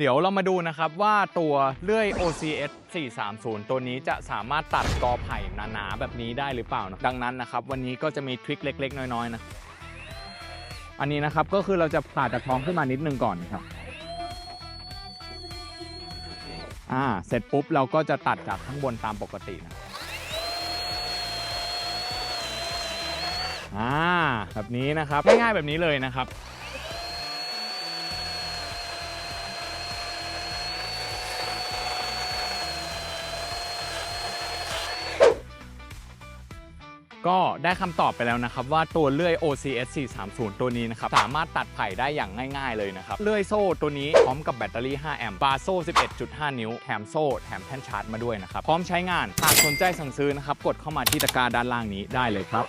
เดี๋ยวเรามาดูนะครับว่าตัวเลื่อย OCS 430 ตัวนี้จะสามารถตัดกอไผ่หนาๆแบบนี้ได้หรือเปล่านะดังนั้นนะครับวันนี้ก็จะมีทริคเล็ก ๆ น้อยๆนะอันนี้นะครับก็คือเราจะผ่าจากท้องขึ้นมานิดนึงก่อนครับอ่าเสร็จปุ๊บเราก็จะตัดจากข้างบนตามปกตินะอ่าแบบนี้นะครับง่ายๆแบบนี้เลยนะครับ ก็ได้คำตอบไปแล้วนะครับว่าตัวเลื่อย OCS 430 ตัวนี้นะครับ สามารถตัดไผ่ได้อย่างง่ายๆเลยนะครับ เลื่อยโซ่ตัวนี้พร้อมกับแบตเตอรี่ 5 แอมป์บาร์โซ่ 11.5 นิ้ว แถมโซ่ แถมแท่นชาร์จมาด้วยนะครับ พร้อมใช้งาน หากสนใจสั่งซื้อนะครับ กดเข้ามาที่ตะกร้าด้านล่างนี้ได้เลยครับ